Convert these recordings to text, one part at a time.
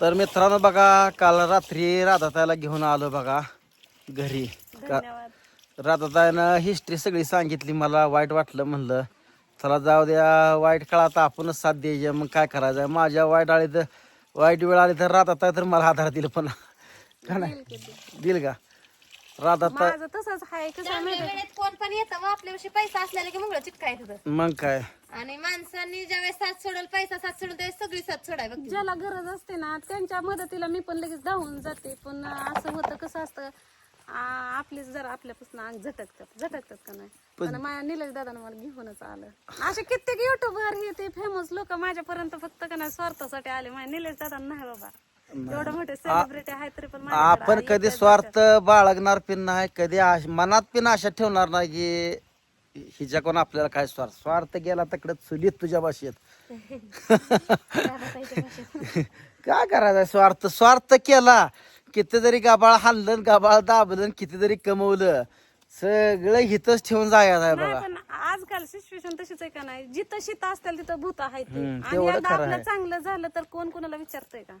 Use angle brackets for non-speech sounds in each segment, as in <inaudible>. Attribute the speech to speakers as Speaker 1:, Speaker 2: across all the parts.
Speaker 1: तर मित्रांनो बघा काल रात्री राधाताईला घेऊन आलो बघा घरी. का राधाताईनं हिस्ट्री सगळी सांगितली मला वाईट वाटलं म्हणलं. चला जाऊ द्या वाईट काळात आपणच साथ द्यायचे मग काय करायचं? माझ्या वाईट आली तर वाईट वेळ आली तर राधाताई तर मला आधार दिलं पण. का नाही दिल का? राधाताई
Speaker 2: माझं तसंच आहे कसं आहे माहिती आहे?
Speaker 3: वेळेत कोण पण येतं मग आपल्याविषयी पैसा असलेला की मुंगळ चिटकायचं
Speaker 1: मग काय?
Speaker 3: आणि माणसांनी ज्यावेळेस साथ सोडल पैसा साथ सोडल त्यावेळेस सगळी साथ सोडाय बघ
Speaker 2: ज्याला गरज असते ना त्यांच्या मदतीला मी पण लगेच धावून जाते. पण असं होतं कसं असतं आ- आपलीच जरा आपल्यापासून अंग झटकतात. झटकतात का नाही? पण माझ्या निलेश दादानं मला घेऊनच आलं. असे कित्येक युट्यूबर हे ते फेमस लोक माझ्यापर्यंत फक्त का नाही स्वार्थासाठी आले. माझ्या निलेश दादा नाही बाबा. एवढं मोठे सेलिब्रिटी आहे तरी पण माझ्याकडे
Speaker 1: आपण. कधी स्वार्थ बाळगणार पण नाही कधी आश- मनात पण आशा ठेवणार नाही की हिच्या कोण आपल्याला काय स्वार्थ. स्वार्थ गेला तकडे चुलीत तुझ्या भाषेत <laughs> काय करायचं स्वार्थ? स्वार्थ केला किती जरी गाबाळ हाणलं गाबाळ दाबलं किती जरी कमवलं. सगळं हितच ठेवून जायचं आहे
Speaker 2: नाही
Speaker 1: बघा.
Speaker 2: पण आजकाल सिच्युएशन तशीच आहे का नाही? जिथं शीत असतील तिथं भूत आहे ते.
Speaker 1: हम्म,
Speaker 2: आणि
Speaker 1: तेवढं खरं
Speaker 2: आपलं
Speaker 1: आहे.
Speaker 2: चांगलं झालं तर कोण कोणाला विचारतंय का?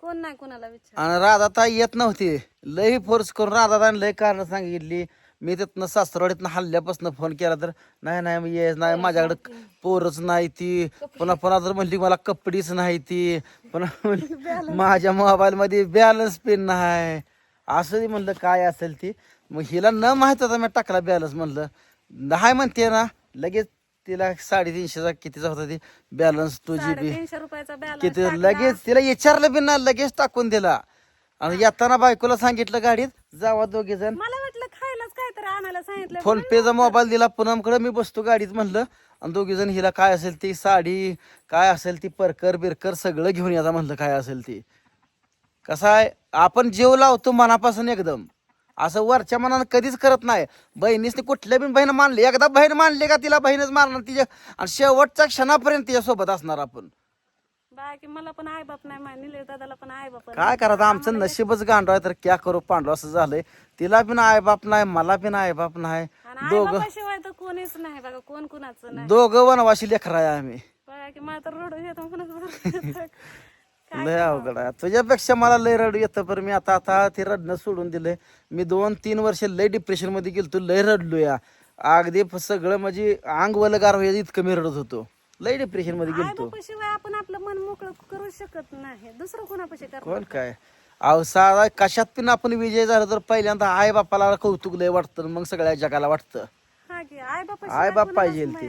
Speaker 2: कोण नाही कोणाला विचार
Speaker 1: आणि राधाताई येत नव्हती. लई फोर्स करून राधाताईने लई कारण सांगितली. मी तिथनं सासरवाडीतनं हल्ल्यापासून फोन केला तर नाही नाही मी ये नाही. माझ्याकडे पोरच नाही ती. पुन्हा पुन्हा तर म्हणली मला कपडीच नाही ती. पुन्हा म्हणली, <laughs> माझ्या मोबाईल मध्ये बॅलन्स पिन नाही. असं ती म्हणलं काय असेल ती? मग हिला न माहीत होता मी टाकला बॅलन्स म्हणलं. नाही म्हणते ना लगेच तिला साडेतीनशेचा कितीचा होता ती? बॅलन्स टू जी बी
Speaker 2: तीनशे रुपयाचा बॅलन्स
Speaker 1: किती लगेच तिला विचारलं बी ना लगेच टाकून दिला. आणि येताना बायकोला सांगितलं गाडीत जावा दोघे जण.
Speaker 2: मला वाटलं खायलाच काहीतरी आणायला सांगितलं.
Speaker 1: फोन पेचा मोबाईल दिला पुनमकडे मी बसतो गाडीत म्हणलं. आणि दोघी जण हिला काय असेल ती साडी काय असेल ती परकर बिरकर सगळं घेऊन याचा म्हणलं. काय असेल ती? कसं आहे? आपण जीव लावतो मनापासून एकदम. असं वरच्या मनानं कधीच करत नाही. बहिणीसने कुठल्या बी बहीण मानली एकदा बहीण मानली का तिला बहीणच मारणार तिच्या आणि शेवटच्या क्षणापर्यंत तिच्या सोबत असणार आपण.
Speaker 2: बाकी मला पण आई बाप नाही माझ्या निलेश दादाला पण आई बाप
Speaker 1: काय करायचं? आमचं नशीबच गांडव आहे तर क्या करू? पांडव असं झालंय. तिला पण आई बाप नाही मला पण आई बाप नाही. दोघं
Speaker 2: तर कोणीच नाही बघा कोण कुणाचं नाही.
Speaker 1: दोघं वनवाशी आहे आम्ही.
Speaker 2: बघा की मला तर रडू येतो कुणाचं <laughs>
Speaker 1: लय अवघड आहे. तुझ्यापेक्षा मला लय रडू येतं पण मी आता आता ते रडणं सोडून दिलंय. मी दोन तीन वर्ष लय डिप्रेशनमध्ये गेलतो. लय रडलो या. अगदी सगळं म्हणजे अंग वलगार व्हायचं इतकं मी रडत होतो. लय डिप्रेशनमध्ये
Speaker 2: बापाशिवाय आपण आपलं मन मोकळं करू शकत नाही. दुसरं कोणापाशी
Speaker 1: कोण काय? अहो साधा कशात पण आपण विजय झालो तर पहिल्यांदा आई बापाला कौतुक लय वाटतं मग सगळ्या जगाला वाटतं.
Speaker 2: की आई बापा
Speaker 1: आई बाप पाहिजे ती.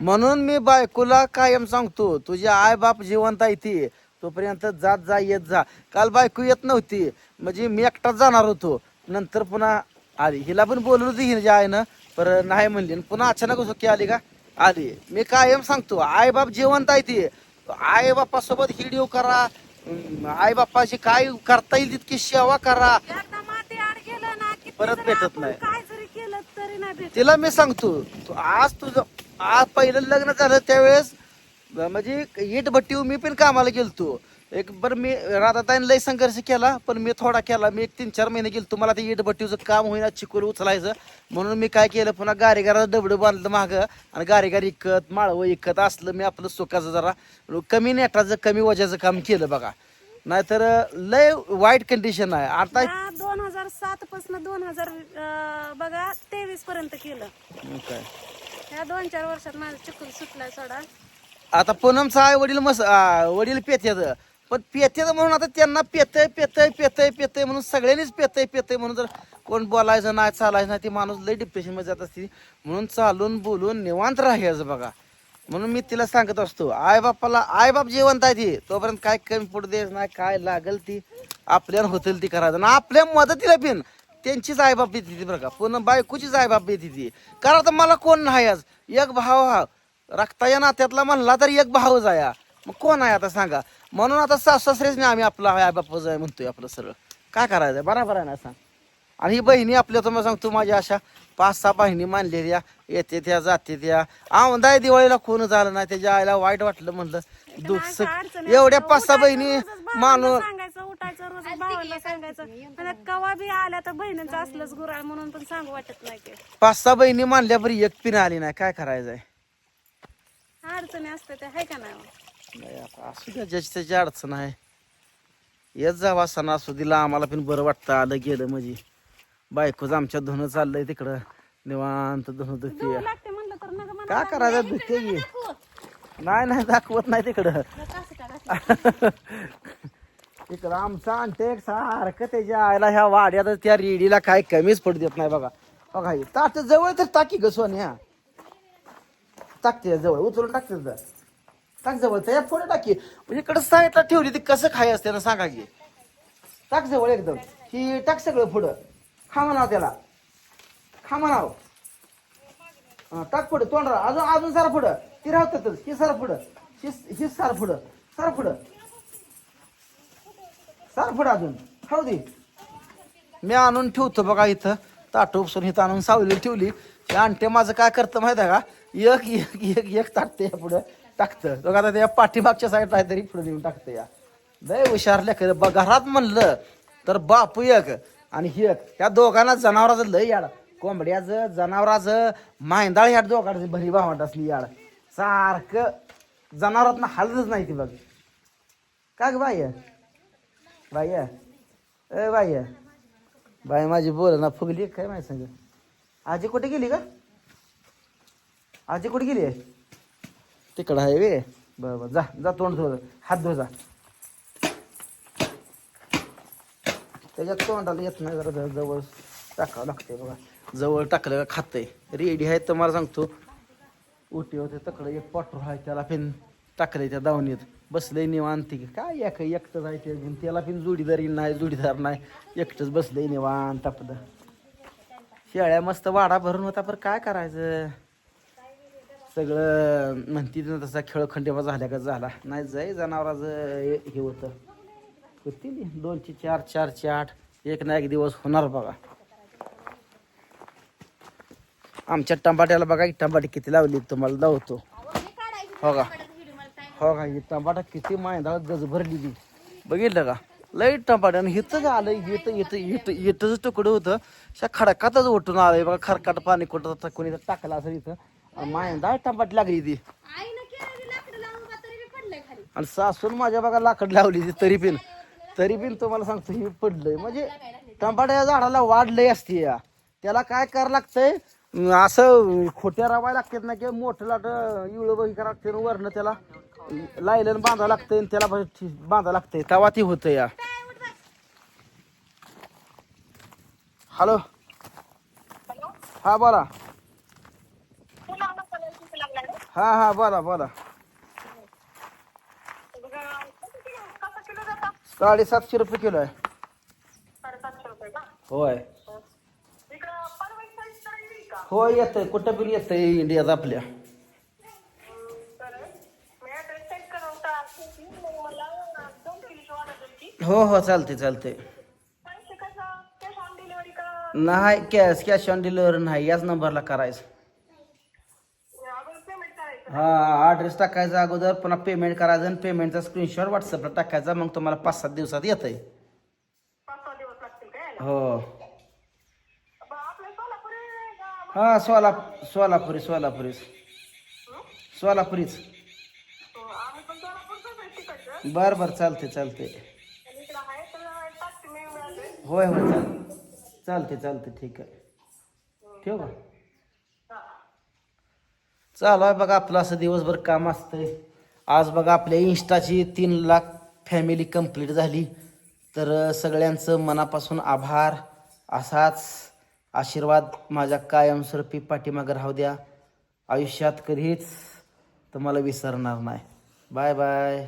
Speaker 1: म्हणून मी बायकोला कायम सांगतो तुझे आई बाप जिवंत आहे ती. तोपर्यंत जात जा येत जा. काल बायको येत नव्हती. म्हणजे मी एकटाच जाणार होतो. नंतर पुन्हा आली. हिला पण बोललो होती हिच्या आईनं. पर नाही म्हणली. पुन्हा अचानक सुखी आली का? आली. मी कायम सांगतो आई बाप जिवंत आहे ती. आई बापासोबत हिडिओ करा. आई बापाची काय करता येईल तितकी सेवा करा. परत भेटत नाही. तिला मी सांगतो आज तुझं आज पहिलं लग्न झालं त्यावेळेस म्हणजे इट भट्टी मी पण कामाला गेलतो. एक बरं मी राधाताईने लय संघर्ष केला पण मी थोडा केला. मी एक तीन चार महिने गेलतो. मला ते इट भट्टीचं काम होईना चिकोल उचलायचं. म्हणून मी काय केलं पुन्हा गारेगारा डबडं बांधलं मागं. आणि गारेगार इकत माळवं इकत असलं मी आपलं सुखाचं जरा कमी नेटाचं कमी वजाचं काम केलं बघा. नाहीतर लय वाईट कंडिशन आहे. आता
Speaker 2: दोन हजार सात पासून दोन हजार बघा तेवीस पर्यंत केलं.
Speaker 1: काय?
Speaker 2: या दोन चार वर्षात माझं चिकून सुटलाय सोडा.
Speaker 1: आता पूनमचा आई वडील मस आ, वडील पेत्यात पण पेत्यात म्हणून आता त्यांना पेतय पेतय पेतय पेतय म्हणून सगळ्यांनीच पेतय पेतय म्हणून जर कोण बोलायचं नाही चालायचं नाही ती माणूस लई डिप्रेशनमध्ये जात असते म्हणून चालून बोलून निवांत राहायचं बघा. म्हणून मी तिला सांगत असतो आई बापाला आई बाप जिवंत आहे ती. तोपर्यंत काय कमी पडू द्यायचं नाही काय लागल ती. आपल्याला होतील ती करायचं. आणि आपल्या मदतीला बिन त्यांचीच आईबाप येते ती बरं का. पूर्ण बायकोचीच आईबाप येते ती. कारण आता मला कोण नाही आज. एक भाव हा. रक्ताच्या नात्यातला म्हणला तर एक भाऊ जाया मग कोण आहे आता सांगा? म्हणून आता सासू सासरेच नाही आम्ही आपला आई बाप जाय म्हणतोय आपलं सरळ काय करायचं बरोबर आहे ना सांग. आणि ही बहिणी आपल्या तुम्हाला सांगतो माझ्या अशा पाच सहा बहिणी मानलेल्या येते त्या जाते त्या. औंदाय दिवाळीला कोण झालं नाही. त्याच्या आईला वाईट वाटलं म्हणलं. दुःख सुख एवढ्या पाच सहा बहिणी मानून
Speaker 2: सांगायचं उठायचं रोज भावाला सांगायचं. आणि कवा बी आल्या तर बहिणीचं असलंच गुराळ म्हणून पण सांगू वाटत नाही ते.
Speaker 1: पाच सहा बहिणी मानल्या बरी एक पिन आली नाही. काय करायचंय
Speaker 2: अडचणी असते ते आहे का नाही
Speaker 1: नाही आता असू द्या ज्याची त्याची अडचण आहे. येत जावा सणासुदीला आम्हाला पण बरं वाटतं आलं गेलं म्हणजे. बायकोच आमच्या धुणं चाललंय तिकडं. निवांत धुणं धुते
Speaker 2: धुवं लागते म्हणलं तर नका म्हणा
Speaker 1: का करायचं धुते की? <laughs> नाही नाही दाखवत नाही तिकडं. <laughs> तिकडं आमचा आणते सारखं त्याच्या आईला ह्या वाड्यात त्या रेडीला काय कमीच पडू देत नाही बघा. बघा हे ताट जवळ तर टाकी ग सोन्या. टाकते जवळ उचलून टाकते टाक जवळ त्या पुढे टाकी म्हणजे इकडं साईडला ठेवली ती कसं खाय असते ना सांगा की. टाक जवळ एकदम. ही टाक सगळं पुढं. खा म्हणाव त्याला. खा म्हणाव. हा, टाक पुढं तोंडरा अजून अजून सारा पुढं. ती राहतातच ही सारा पुढं. ही ही सारा पुढं. सारा पुढं. सारा पुढं अजून. खाऊ दे. मी आणून ठेवतो बघा इथं. ताट उपसून इथं आणून सावली ठेवली. हे आणते माझं काय करतं माहिती आहे का? एक एक एक एक टाकते या पुढं. टाकतं. तो आता त्या पाठीमागच्या साईडला काहीतरी तरी पुढे नेऊन टाकतं या. लय हुशार लेकर. ब घरात म्हणलं तर बापू एक आणि हे एक. दोघांना जनावराचं लय याड. कोंबड्याचं जनावराचं मांदाळ या दोघांचं भरी भावंड असली याड. सारखं जनावरात हालतच नाही ती बघ. का ग बाय बाय ए बाय बाई माझी बोल ना फुगली. काय माहिती सांग? आजी कुठे गेली का आजी कुठे गेली तिकडं आहे वे. बरं बरं. जा जा तोंड धुव हात धुव जा. त्याच्यात तोंडाला येत नाही जरा जवळ टाकावं लागते बघा. जवळ टाकलं का खातंय. रेडी आहे तर मला सांगतो. उटी होते तकडं एक पाठरू आहे त्याला पिन टाकलंय त्या दावणीत. बसलंय निवांत. की काय एक एकटंच आहे ते त्याला पण जोडीदारी नाही जोडीदार नाही. एकटंच बसलंय निवांत आपलं. शेळ्या मस्त वाडा भरून होता पर काय करायचं? सगळं म्हणती तसा तसा खेळखंडेवा झाल्या का झाला. नाही जाई जनावराचं हे हे होतं. किती दोनशे चार चारशे आठ. एक ना एक दिवस होणार बघा. आमच्या टमाट्याला बघा की टमाटे किती लावली तुम्हाला दावतो हो का? हो का? ही टमाटा किती मायदा गज भरली ती. बघितलं का? लई टमाट्यानं हिथं आलं इथं इथं इथं इथंच तुकडं होतं. अशा खडकातच उठून आलंय बघा. खडकाट पाणी कुठं कोणी टाकलं असं इथं. मायदा टमाट लागली ती.
Speaker 3: आईनं केलं लाकडं लावून बा तरी बी पडलंय खाली.
Speaker 1: आणि सासून माझ्या बघा लाकड लावली ती तरी पण. तरी पण तुम्हाला सांगतो ही पडलंय. म्हणजे टमाट्या झाडाला वाढ लय असते या. त्याला काय करावं लागतंय असं खोट्या रावायला लागतात ना की मोठं लाट इळं बघी करावं लागते वरनं त्याला लायलन बांधावं लागतंय आणि त्याला बा- बांधावं लागतंय. तेव्हा ती होतं या. हॅलो. हा बोला. हा हा बोला बोला. साडेसातशे रुपये किलो आहे. होय. हो आहे कुठं पण येतंय इंडियात आपल्या? हो हो चालते चालते नाही कॅश कॅश ऑन डिलिव्हरी नाही याच नंबरला करायचं. हा ॲड्रेस टाकायचा अगोदर पुन्हा पेमेंट करायचं आणि पेमेंटचा स्क्रीनशॉट व्हॉट्सअपला टाकायचा मग तुम्हाला पाच सात दिवसात येत आहे हो. हा सोला सोलापुरी सोलापुरीच. सोलापुरीच. बर बर चालते चालते होय होय चालते चालते चालते ठीक आहे. ठेवू का? चालू आहे बघा आपलं असं दिवसभर काम असतंय. आज बघा आपल्या इन्स्टाची तीन लाख फॅमिली कंप्लीट झाली. तर सगळ्यांचं मनापासून आभार. असाच आशीर्वाद माझ्या कायमस्वरूपी पाठीमागं राहू द्या. आयुष्यात कधीच तुम्हाला विसरणार नाही. Bye bye